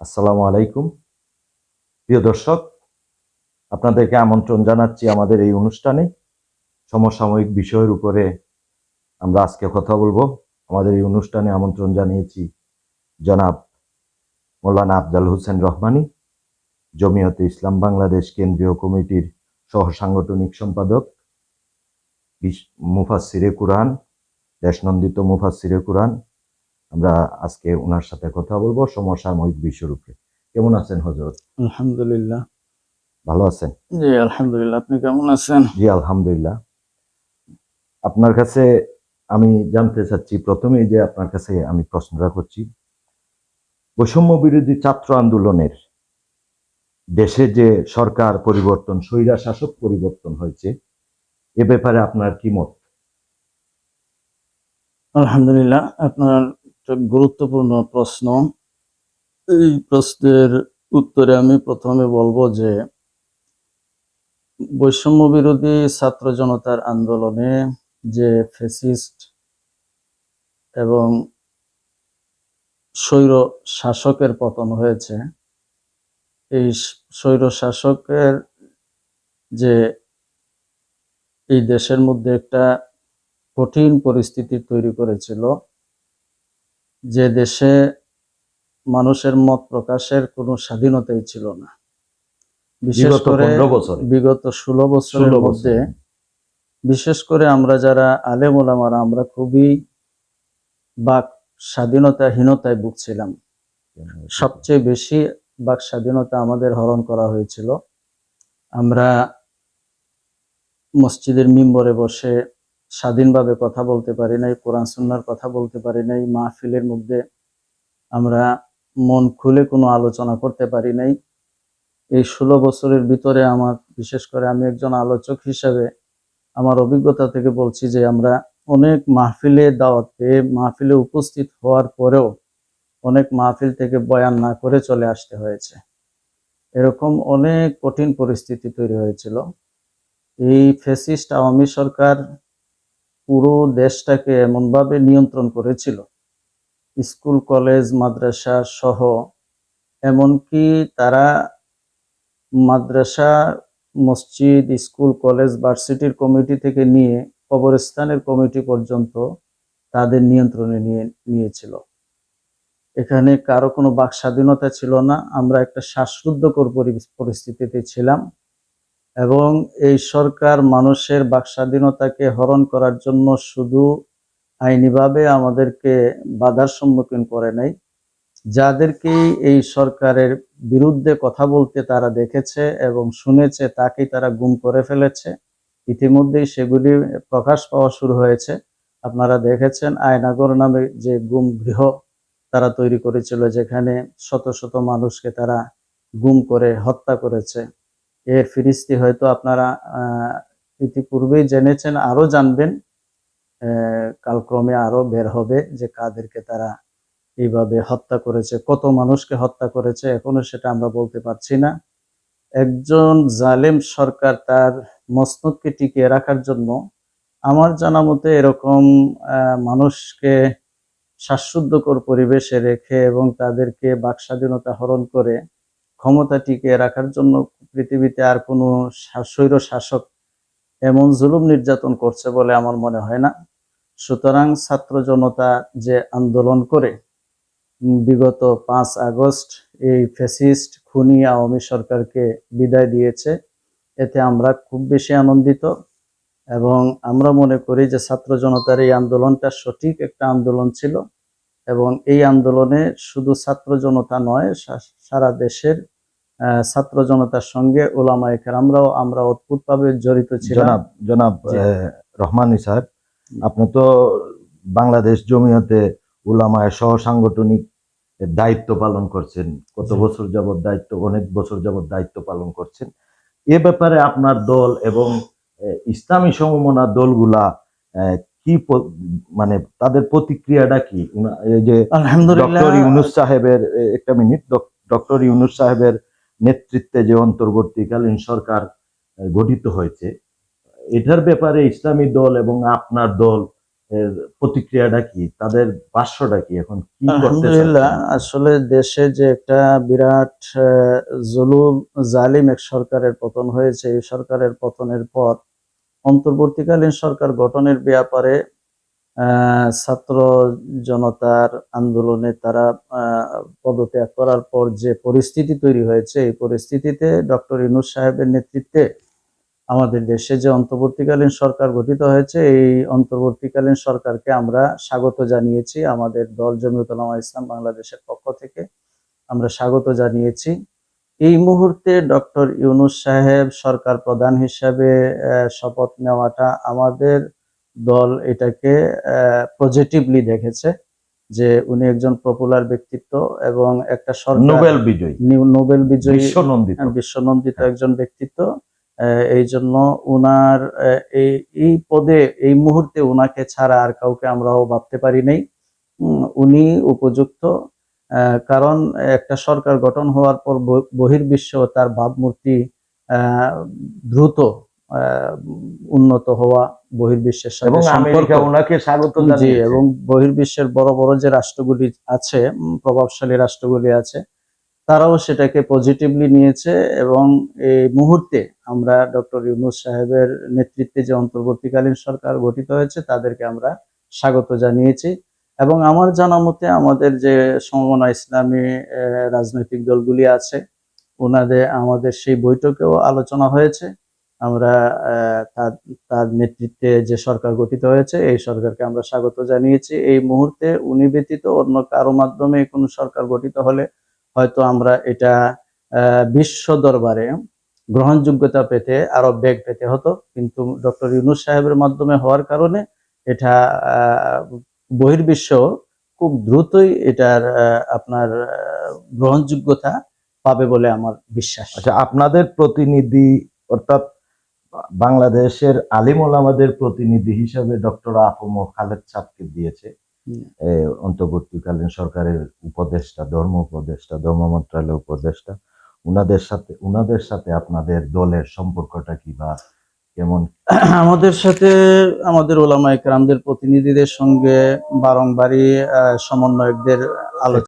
আসসালামু আলাইকুম। প্রিয় দর্শক, আপনাদেরকে আমন্ত্রণ জানাচ্ছি আমাদের এই অনুষ্ঠানে। সমসাময়িক বিষয়ের উপরে আমরা আজকে কথা বলব। আমাদের এই অনুষ্ঠানে আমন্ত্রণ জানিয়েছি জনাব মোল্লানা আফজাল হোসেন রহমানী, জমিয়তে ইসলাম বাংলাদেশ কেন্দ্রীয় কমিটির সহ সাংগঠনিক সম্পাদক মুফাসসিরে কুরআন, দেশনন্দিত মুফাসসিরে কুরআন আমরা আজকে ওনার সাথে কথা বলব সমসাময়িক বিষয়ের উপরে। কেমন আছেন হজরত আলহামদুলিল্লাহ। ভালো আছেন? জি আলহামদুলিল্লাহ। আপনি কেমন আছেন? জি আলহামদুলিল্লাহ। আপনার কাছে আমি জানতে চাচ্ছি প্রথমেই যে আপনার কাছে আমি প্রশ্নটা করছি বৈষম্য বিরোধী ছাত্র আন্দোলনের দেশে যে সরকার পরিবর্তন স্বৈরা শাসক পরিবর্তন হয়েছে এ ব্যাপারে আপনার কি মত? আলহামদুলিল্লাহ আপনার গুরুত্বপূর্ণ প্রশ্ন। এই প্রশ্নের উত্তরে আমি প্রথমে বলব যে, বৈষম্য বিরোধী ছাত্র জনতার আন্দোলনে যে ফেসিস্ট এবং স্বৈর শাসকের পতন হয়েছে, এই স্বৈর শাসকের যে এই দেশের মধ্যে একটা কঠিন পরিস্থিতি তৈরি করেছিল যে দেশে মানুষের মত প্রকাশের কোনো স্বাধীনতাই ছিল না। বিশেষ করে বিগত ষোলো বছরের মধ্যে বিশেষ করে আমরা যারা আলেম ওলামারা আমরা খুবই বাক স্বাধীনতাহীনতায় ভুগছিলাম। সবচেয়ে বেশি বাক স্বাধীনতা আমাদের হরণ করা হয়েছিল। আমরা মসজিদের মিম্বরে বসে স্বাধীনভাবে কথা বলতে পারি নাই, কোরআন, সুন্নার কথা বলতে পারি নাই, মাহফিলের মধ্যে আমরা মন খুলে কোনো আলোচনা করতে পারি নাই। এই ষোলো বছরের ভিতরে আমার, বিশেষ করে আমি একজন আলোচক হিসাবে আমার অভিজ্ঞতা থেকে বলছি যে আমরা অনেক মাহফিলে দাওয়াত পেয়ে মাহফিলে উপস্থিত হওয়ার পরেও অনেক মাহফিল থেকে বয়ান না করে চলে আসতে হয়েছে। এরকম অনেক কঠিন পরিস্থিতি তৈরি হয়েছিল। এই ফেসিস্ট আওয়ামী সরকার পুরো দেশটাকে এমনভাবে নিয়ন্ত্রণ করেছিল। স্কুল, কলেজ, মাদ্রাসা সহ, এমনকি তারা মাদ্রাসা, মসজিদ, স্কুল, কলেজ, ভার্সিটির কমিটি থেকে নিয়ে কবরস্থানের কমিটি পর্যন্ত তাদের নিয়ন্ত্রণে নিয়ে নিয়েছিল। এখানে কারও কোনো বাক স্বাধীনতা ছিল না। আমরা একটা শ্বাসরুদ্ধকর পরি- পরিস্থিতিতে ছিলাম। এবং এই সরকার মানুষের বাকস্বাধীনতাকে হরণ করার জন্য শুধু আইনিভাবে আমাদেরকে বাধার সম্মুখীন করে নাই। যাদেরকে এই সরকারের বিরুদ্ধে কথা বলতে তারা দেখেছে এবং শুনেছে, তাকেই তারা গুম করে ফেলেছে। ইতিমধ্যেই সেগুলি প্রকাশ পাওয়া শুরু হয়েছে। আপনারা দেখেছেন আয়নাগর নামে যে গুম গৃহ তারা তৈরি করেছিল, যেখানে শত শত মানুষকে তারা গুম করে হত্যা করেছে। এর ফিরিস্তি হয়তো আপনারা ইতিপূর্বেই জেনেছেন আরও জানবেন কালক্রমে আরও বের হবে যে কাদেরকে তারা এইভাবে হত্যা করেছে, কত মানুষকে হত্যা করেছে, এখনও সেটা আমরা বলতে পারছি না। একজন জালেম সরকার তার মসনদকে টিকিয়ে রাখার জন্য আমার জানা মতে এরকম মানুষকে শ্বাসরুদ্ধকর পরিবেশে রেখে এবং তাদেরকে বাক স্বাধীনতা হরণ করে ক্ষমতা টিকিয়ে রাখার জন্য পৃথিবীতে আর কোনো স্বৈর শাসক এমন জুলুম নির্যাতন করছে বলে আমার মনে হয় না। সুতরাং ছাত্র জনতা যে আন্দোলন করে বিগত পাঁচ আগস্ট এই ফ্যাসিস্ট খুনি আওয়ামী সরকারকে বিদায় দিয়েছে, এতে আমরা খুব বেশি আনন্দিত এবং আমরা মনে করি যে ছাত্র জনতার এই আন্দোলনটা সঠিক একটা আন্দোলন ছিল এবং এই আন্দোলনে শুধু ছাত্র জনতা নয় সারা দেশের ছাত্র জনতার সঙ্গে ওলামায়ে কেরামরাও আমরা অদ্ভুতভাবে জড়িত ছিলাম। জনাব। রহমানী সাহেব আপনি তো বাংলাদেশ জমিয়তে উলামায় সহ সাংগঠনিক দায়িত্ব পালন করছেন কত বছর যাবত দায়িত্ব অনেক বছর যাবত দায়িত্ব পালন করছেন। এ ব্যাপারে আপনার দল এবং ইসলামী সমমনা দলগুলা আহ, কি মানে তাদের প্রতিক্রিয়াটা কি? এই যে আলহামদুলিল্লাহ। ইউনুস সাহেবের একটা মিনিট ডক্টর ইউনুস সাহেবের নেতৃত্বে যে অন্তর্বর্তীকালীন সরকার গঠিত হয়েছে, এটার ব্যাপারে ইসলামী দল এবং আপনার দল, এর প্রতিক্রিয়াটা কি? তাদের ভাষ্যটা কি এখন? কি আসলে দেশে যে একটা বিরাট জুলুম, জালিম এক সরকারের পতন হয়েছে। এই সরকারের পতনের পর অন্তর্বর্তীকালীন সরকার গঠনের ব্যাপারে ছাত্র জনতার আন্দোলনে তারা পদত্যাগ করার পর যে পরিস্থিতি তৈরি হয়েছে, এই পরিস্থিতিতে ডক্টর ইনুস সাহেবের নেতৃত্বে আমাদের দেশে যে অন্তর্বর্তীকালীন সরকার গঠিত হয়েছে, এই অন্তর্বর্তীকালীন সরকারকে আমরা স্বাগত জানিয়েছি। আমাদের দল জমিয়ত উলামা ইসলাম বাংলাদেশের পক্ষ থেকে আমরা স্বাগত জানিয়েছি। এই মুহূর্তে ডক্টর ইউনুস সাহেব সরকার প্রধান হিসাবে শপথ নেওয়াটা আমাদের দল এটাকে পজিটিভলি দেখেছে যে উনি একজন পপুলার ব্যক্তিত্ব এবং একটা নোবেল বিজয়ী। নোবেল বিজয়ী বিশ্বনন্দিত। বিশ্বনন্দিত একজন ব্যক্তিত্ব এই জন্য উনার এই এই পদে এই মুহূর্তে উনাকে ছাড়া আর কাউকে আমরাও ভাবতে পারি নাই। উনি উপযুক্ত কারণ একটা সরকার গঠন হওয়ার পর বহির্বিশ্ব তার ভাবমূর্তি আহ, দ্রুত উন্নত হওয়া বহির্বিশ্বের সম্পর্ক। আমেরিকা ওনাকে স্বাগত জি জানিয়েছে। এবং বহির্বিশ্বের বড় বড় যে রাষ্ট্রগুলি আছে প্রভাবশালী রাষ্ট্রগুলি আছে তারাও সেটাকে পজিটিভলি নিয়েছে এবং এই মুহূর্তে আমরা ডক্টর ইউনুস সাহেবের নেতৃত্বে যে অন্তর্বর্তীকালীন সরকার গঠিত হয়েছে তাদেরকে আমরা স্বাগত জানিয়েছি। এবং আমার জানা মতে আমাদের যে সমমনা ইসলামী রাজনৈতিক দলগুলি আছে ওনাদের আমাদের সেই বৈঠকেও আলোচনা হয়েছে। আমরা তার নেতৃত্বে যে সরকার গঠিত হয়েছে, এই সরকারকে আমরা স্বাগত জানিয়েছি। এই মুহূর্তে উনি ব্যতীত অন্য কারও মাধ্যমে কোনো সরকার গঠিত হলে হয়তো আমরা এটা বিশ্ব দরবারে গ্রহণযোগ্যতা পেতে আরও বেগ পেতে হতো। কিন্তু ডক্টর ইউনুস সাহেবের মাধ্যমে হওয়ার কারণে এটা বহির্বিশ্ব খুব দ্রুতই এটার আপনার গ্রহণযোগ্যতা পাবে বলে আমার বিশ্বাস। আচ্ছা আপনাদের প্রতিনিধি অর্থাৎ বাংলাদেশের আলিম ওলামাদের প্রতিনিধি হিসাবে ডক্টর আফম খালেদ সাহকে দিয়েছে। অন্তর্বর্তীকালীন সরকারের উপদেষ্টা ধর্ম উপদেষ্টা ধর্ম মন্ত্রণালয় উপদেষ্টা উনাদের সাথে উনাদের সাথে আপনাদের দলের সম্পর্কটা কি বা কেমন? আমাদের সাথে আমাদের ওলামা একরামদের প্রতিনিধিদের সঙ্গে বারংবারই সমন্বয়কদের আলোচনা